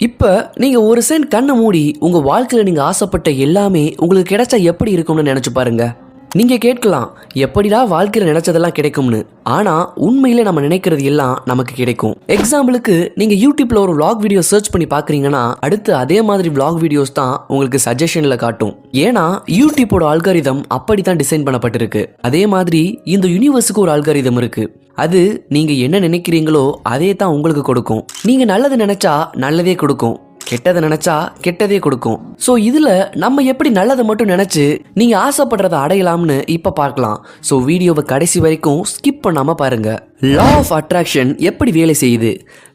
இப்போ நீங்கள் ஒரு சென்ட் கண்ணை மூடி உங்கள் வாழ்க்கையில் நீங்கள் ஆசைப்பட்ட எல்லாமே உங்களுக்கு கிடைச்சா எப்படி இருக்கும்னு நினச்சி பாருங்கள் நீங்கள் கேட்கலாம் எப்படிடா வாழ்க்கையில் நினைச்சதெல்லாம் கிடைக்கும்னு. ஆனால் உண்மையில் நம்ம நினைக்கிறது எல்லாம் நமக்கு கிடைக்கும். எக்ஸாம்பிளுக்கு நீங்கள் யூடியூப்பில் ஒரு வ்ளாக் வீடியோ சர்ச் பண்ணி பார்க்குறீங்கன்னா அடுத்து அதே மாதிரி வ்ளாக் வீடியோஸ் தான் உங்களுக்கு சஜஷனில் காட்டும். ஏன்னா யூடியூப்போட ஆல்காரிதம் அப்படி தான் டிசைன் பண்ணப்பட்டிருக்கு. அதே மாதிரி இந்த யூனிவர்ஸுக்கு ஒரு ஆல்காரிதம் இருக்கு. அது நீங்கள் என்ன நினைக்கிறீங்களோ அதே தான் உங்களுக்கு கொடுக்கும். நீங்கள் நல்லது நினைச்சா நல்லதே கொடுக்கும். கெட்டதை நினைச்சா கெட்டதே கொடுக்கும். ஸோ இதுல நம்ம எப்படி நல்லதை மட்டும் நினைச்சு நீங்க ஆசைப்படுறத அடையலாம்னு இப்ப பார்க்கலாம். ஸோ வீடியோவை கடைசி வரைக்கும் ஸ்கிப் பண்ணாம பாருங்க. லா ஆஃப் அட்ராக்ஷன் எப்படி வேலை செய்யுது?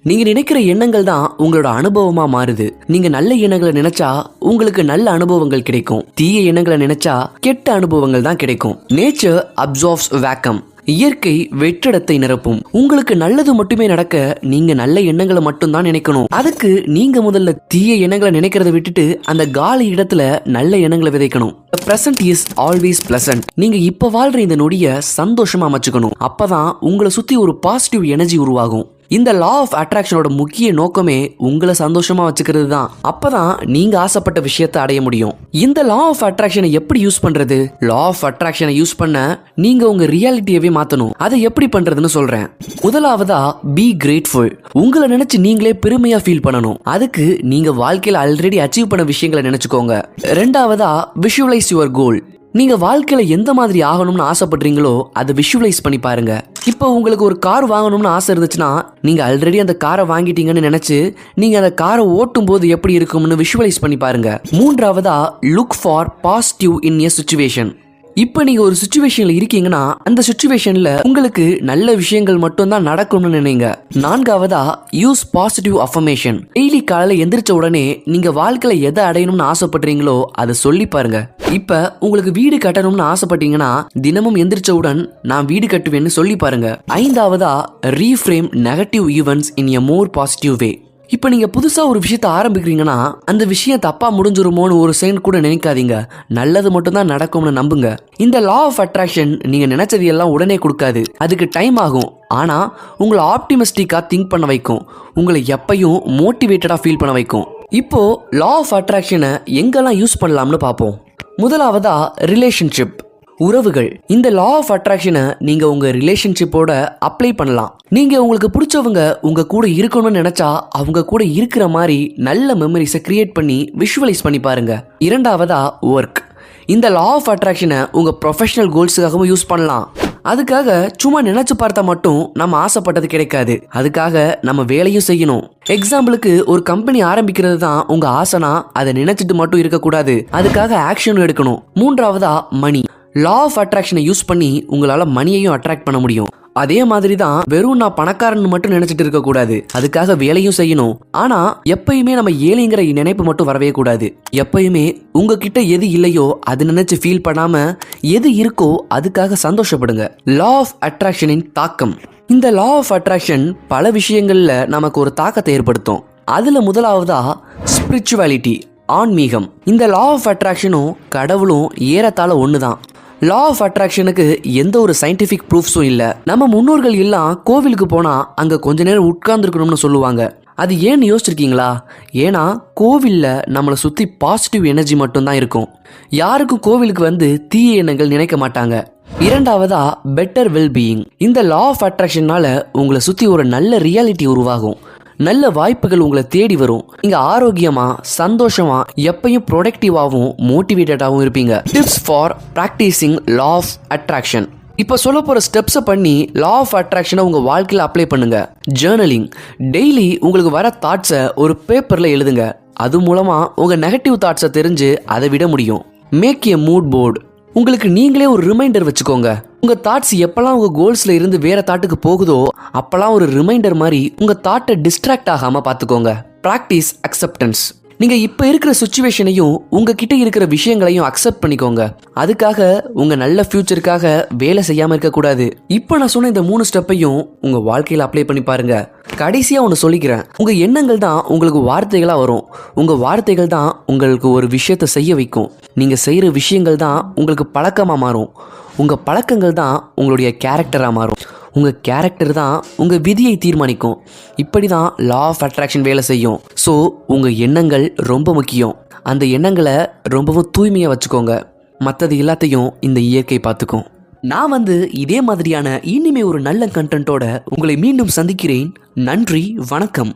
நீங்க நினைக்கிற எண்ணங்கள் தான் உங்களோட அனுபவமா மாறுது. நீங்க நல்ல எண்ணங்களை நினைச்சா உங்களுக்கு நல்ல அனுபவங்கள் கிடைக்கும். தீய எண்ணங்களை நினைச்சா கெட்ட அனுபவங்கள் தான் கிடைக்கும். நேச்சர் அப்சார்ப்ஸ் வேக்கம் இயற்கை வெற்றிடத்தை நிரப்பும். உங்களுக்கு நல்லது மட்டுமே நடக்க நீங்க நல்ல எண்ணங்களை மட்டும்தான் நினைக்கணும். அதுக்கு நீங்க முதல்ல தீய எண்ணங்களை நினைக்கிறத விட்டுட்டு அந்த காலி இடத்துல நல்ல எண்ணங்களை விதைக்கணும். பிரசன்ட் இஸ் ஆல்வேஸ் பிளசன்ட் நீங்க இப்ப வாழ்ற இந்த நொடிய சந்தோஷமா அமைச்சுக்கணும். அப்பதான் உங்களை சுத்தி ஒரு பாசிட்டிவ் எனர்ஜி உருவாகும். இந்த லா ஆஃப் அட்ராக்ஷனோட முக்கிய நோக்கமே உங்களை சந்தோஷமா வச்சுக்கிறது தான் அப்பதான் நீங்க ஆசைப்பட்ட விஷயத்தை அடைய முடியும். இந்த லா ஆஃப் அட்ராக்ஷனை எப்படி யூஸ் பண்றது? லா ஆஃப் அட்ராக்ஷனை யூஸ் பண்ண நீங்க உங்க ரியாலிட்டியவே மாத்தணும். அதை எப்படி பண்றதுன்னு சொல்றேன். முதலாவதா பி கிரேட்ஃபுல் உங்களை நினைச்சு நீங்களே பெருமையா ஃபீல் பண்ணணும். அதுக்கு நீங்க வாழ்க்கையில ஆல்ரெடி அச்சீவ் பண்ண விஷயங்களை நினைச்சுக்கோங்க. ரெண்டாவதா விஷுவலைஸ் யுவர் கோல் நீங்க வாழ்க்கையில எந்த மாதிரி ஆகணும்னு ஆசைப்படுறீங்களோ அதை விஷுவலைஸ் பண்ணி பாருங்க. இப்போ உங்களுக்கு ஒரு கார் வாங்கணும்னு ஆசை இருந்துச்சுன்னா நீங்க ஆல்ரெடி அந்த காரை வாங்கிட்டீங்கன்னு நினைச்சு நீங்க அந்த காரை ஓட்டும் போது எப்படி இருக்கும்னு விஷுவலைஸ் பண்ணி பாருங்க. மூன்றாவதா look for positive in a situation இப்போ நீங்கள் ஒரு சுச்சுவேஷனில் இருக்கீங்கன்னா அந்த சுச்சுவேஷனில் உங்களுக்கு நல்ல விஷயங்கள் மட்டும்தான் நடக்கும்னு நினைங்க. நான்காவதா யூஸ் பாசிட்டிவ் அஃபர்மேஷன் டெய்லி காலையில் எந்திரிச்ச உடனே நீங்கள் வாழ்க்கையில் எதை அடையணும்னு ஆசைப்படுறீங்களோ அதை சொல்லி பாருங்க. இப்போ உங்களுக்கு வீடு கட்டணும்னு ஆசைப்பட்டீங்கன்னா தினமும் எந்திரிச்சவுடன் நான் வீடு கட்டுவேன்னு சொல்லி பாருங்க. ஐந்தாவதா reframe negative events in a more positive way இப்போ நீங்கள் புதுசாக ஒரு விஷயத்தை ஆரம்பிக்கிறீங்கன்னா அந்த விஷயம் தப்பாக முடிஞ்சிருமோன்னு ஒரு செகண்ட் கூட நினைக்காதீங்க. நல்லது மட்டும்தான் நடக்கும்னு நம்புங்க. இந்த லா ஆஃப் அட்ராக்ஷன் நீங்கள் நினைச்சது எல்லாம் உடனே கொடுக்காது. அதுக்கு டைம் ஆகும். ஆனால் உங்களை ஆப்டிமிஸ்டிக்காக திங்க் பண்ண வைக்கும். உங்களை எப்பையும் மோட்டிவேட்டடாக ஃபீல் பண்ண வைக்கும். இப்போது லா ஆஃப் அட்ராக்ஷனை எங்கெல்லாம் யூஸ் பண்ணலாம்னு பார்ப்போம். முதலாவதாக ரிலேஷன்ஷிப் உறவுகள். இந்த லா ஆஃப் அட்ராக்ஷனை நீங்க உங்க ரிலேஷன்ஷிப்போட அப்ளை பண்ணலாம். நீங்க உங்களுக்கு பிடிச்சவங்க உங்க கூட இருக்கணும்னு நினைச்சா அவங்க கூட இருக்கிற மாதிரி நல்ல மெமரிஸை கிரியேட் பண்ணி விஷுவலைஸ் பண்ணி பாருங்க. இரண்டாவதா ஒர்க் இந்த லா ஆஃப் அட்ராக்ஷனை உங்க ப்ரொஃபஷனல் கோல்ஸுக்காகவும் யூஸ் பண்ணலாம். அதுக்காக சும்மா நினைச்சு பார்த்தா மட்டும் நம்ம ஆசைப்பட்டது கிடைக்காது. அதுக்காக நம்ம வேலையும் செய்யணும். எக்ஸாம்பிளுக்கு ஒரு கம்பெனி ஆரம்பிக்கிறது தான் உங்க ஆசைனா அதை நினைச்சிட்டு மட்டும் இருக்கக்கூடாது. அதுக்காக ஆக்ஷன் எடுக்கணும். மூன்றாவதா மணி லா ஆஃப் அட்ராக்ஷனை யூஸ் பண்ணி உங்களால் மணியையும் அட்ராக்ட் பண்ண முடியும். அதே மாதிரி தான் வெறும் நான் பணக்காரன் மட்டும் நினைச்சிட்டு இருக்க கூடாது. அதுக்காக வேலையும் செய்யணும். ஆனா எப்பயுமே நம்ம ஏழைங்கிற நினைப்பு மட்டும் வரவே கூடாது. எப்பயுமே உங்ககிட்ட எது இல்லையோ அது நினைச்சு ஃபீல் பண்ணாம எது இருக்கோ அதுக்காக சந்தோஷப்படுங்க. லா ஆஃப் அட்ராக்ஷனின் தாக்கம். இந்த லா ஆஃப் அட்ராக்ஷன் பல விஷயங்கள்ல நமக்கு ஒரு தாக்கத்தை ஏற்படுத்தும். அதுல முதலாவதா ஸ்பிரிச்சுவாலிட்டி ஆன்மீகம். இந்த லா ஆஃப் அட்ராக்ஷனும் கடவுளும் ஏறத்தாழ ஒன்று தான் லா ஆஃப் அட்ராக்ஷனுக்கு எந்த ஒரு சயின்டிஃபிக் ப்ரூஃப்ஸும் இல்லை. நம்ம முன்னோர்கள் எல்லாம் கோவிலுக்கு போனால் அங்கே கொஞ்ச நேரம் உட்கார்ந்துருக்கணும்னு சொல்லுவாங்க. அது ஏன்னு யோசிச்சிருக்கீங்களா? ஏன்னா கோவிலில் நம்மளை சுற்றி பாசிட்டிவ் எனர்ஜி மட்டும்தான் இருக்கும். யாருக்கும் கோவிலுக்கு வந்து தீய எண்ணங்கள் நினைக்க மாட்டாங்க. இரண்டாவதா பெட்டர் வெல்பீயிங் இந்த லா ஆஃப் அட்ராக்ஷனால உங்களை சுற்றி ஒரு நல்ல ரியாலிட்டி உருவாகும். நல்ல வாய்ப்புகள் உங்களை தேடி வரும். நீங்க ஆரோக்கியமா சந்தோஷமா எப்பயும் ப்ரொடக்டிவாகவும் மோட்டிவேட்டடாகவும் இருப்பீங்க. Tips for practising law of attraction இப்போ சொல்ல போகிற ஸ்டெப்ஸை பண்ணி லா ஆஃப் அட்ராக்ஷனை உங்கள் வாழ்க்கையில் அப்ளை பண்ணுங்க. ஜேர்னலிங் டெய்லி உங்களுக்கு வர தாட்ஸை ஒரு பேப்பரில் எழுதுங்க. அது மூலமாக உங்கள் நெகட்டிவ் தாட்ஸை தெரிஞ்சு அதை விட முடியும். மேக் எ மூட் போர்டு உங்களுக்கு நீங்களே ஒரு ரிமைண்டர் வச்சுக்கோங்க. உங்க தாட்ஸ் எப்பெல்லாம் உங்க கோல்ஸ்ல இருந்து வேற தாட்டுக்கு போகுதோ அப்பெல்லாம் ஒரு ரிமைண்டர் மாதிரி உங்க தாட்டை டிஸ்ட்ராக்ட் ஆகாம பாத்துக்கோங்க ப்ராக்டிஸ் அக்செப்டன்ஸ் நீங்கள் இப்போ இருக்கிற சுச்சுவேஷனையும் உங்ககிட்ட இருக்கிற விஷயங்களையும் அக்செப்ட் பண்ணிக்கோங்க. அதுக்காக உங்கள் நல்ல ஃபியூச்சருக்காக வேலை செய்யாமல் இருக்கக்கூடாது. இப்போ நான் சொன்ன இந்த மூணு ஸ்டெப்பையும் உங்கள் வாழ்க்கையில் அப்ளை பண்ணி பாருங்க. கடைசியாக ஒன்று சொல்லிக்கிறேன். உங்கள் எண்ணங்கள் தான் உங்களுக்கு வார்த்தைகளாக வரும். உங்கள் வார்த்தைகள் தான் உங்களுக்கு ஒரு விஷயத்தை செய்ய வைக்கும். நீங்கள் செய்கிற விஷயங்கள் தான் உங்களுக்கு பழக்கமாக மாறும். உங்கள் பழக்கங்கள் தான் உங்களுடைய கேரக்டராக மாறும். உங்கள் கேரக்டர் தான் உங்கள் விதியை தீர்மானிக்கும். இப்படி தான் லா ஆஃப் அட்ராக்ஷன் வேலை செய்யும். ஸோ உங்கள் எண்ணங்கள் ரொம்ப முக்கியம். அந்த எண்ணங்களை ரொம்பவும் தூய்மையாக வச்சுக்கோங்க. மற்றது எல்லாத்தையும் இந்த இயற்கை பார்த்துக்கும். நான் வந்து இதே மாதிரியான இனிமே ஒரு நல்ல கண்டென்ட்டோட உங்களை மீண்டும் சந்திக்கிறேன். நன்றி வணக்கம்.